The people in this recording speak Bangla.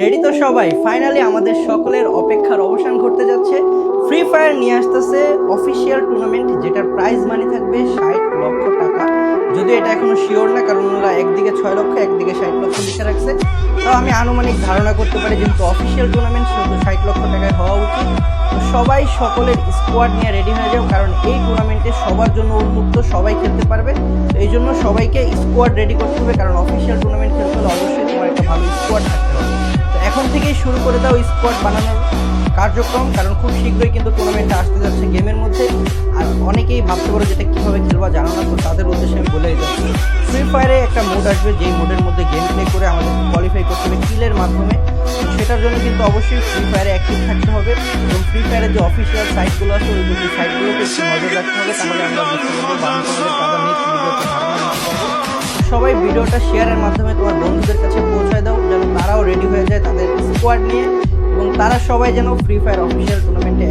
রেডি তো সবাই? ফাইনালি আমাদের সকলের অপেক্ষার অবসান ঘটতে যাচ্ছে। ফ্রি ফায়ার নিয়ে আসতেছে অফিসিয়াল টুর্নামেন্ট যেটার প্রাইজ মানি থাকবে ষাট লক্ষ টাকা। যদিও এটা এখনও শিওর না, কারণ ওরা একদিকে ছয় লক্ষ, একদিকে ষাট লক্ষ লিখে রাখছে। তো আমি আনুমানিক ধারণা করতে পারি যেহেতু অফিসিয়াল টুর্নামেন্ট সেহেতু ষাট লক্ষ টাকায় হওয়া উচিত। তো সবাই সকলের স্কোয়াড নিয়ে রেডি হয়ে যাও, কারণ এই টুর্নামেন্টে সবার জন্য উন্মুক্ত, সবাই খেলতে পারবে। এই জন্য সবাইকে স্কোয়াড রেডি করতে হবে, কারণ অফিসিয়াল টুর্নামেন্ট শুরু করে দাও স্কোয়াড বানানোর কার্যক্রম, কারণ খুব শীঘ্রই কিন্তু টুর্নামেন্টটা আসতে যাচ্ছে গেমের মধ্যে। আর অনেকেই ভাবতে পারো যেটা কীভাবে খেলবা জানো না, তো তাদের উদ্দেশ্যে আমি বলে দিচ্ছি। ফ্রি ফায়ারে একটা মোড আসবে, যেই মোডের মধ্যে গেম প্লে করে আমাদের কোয়ালিফাই করতে হবে কিলের মাধ্যমে। সেটার জন্য কিন্তু অবশ্যই ফ্রি ফায়ারে অ্যাক্টিভ থাকতে হবে এবং ফ্রি ফায়ারের যে অফিসিয়াল সাইটগুলো আছে, ওই দুটি সাইটগুলোকে একটু নজর রাখতে হবে, তাহলে আমরা দিতে সবাই ভিডিওটা শেয়ারের মাধ্যমে তোমার স্কোয়াড নিয়ে এবং তারা সবাই যেন ফ্রি ফায়ার অফিসিয়াল টুর্নামেন্টে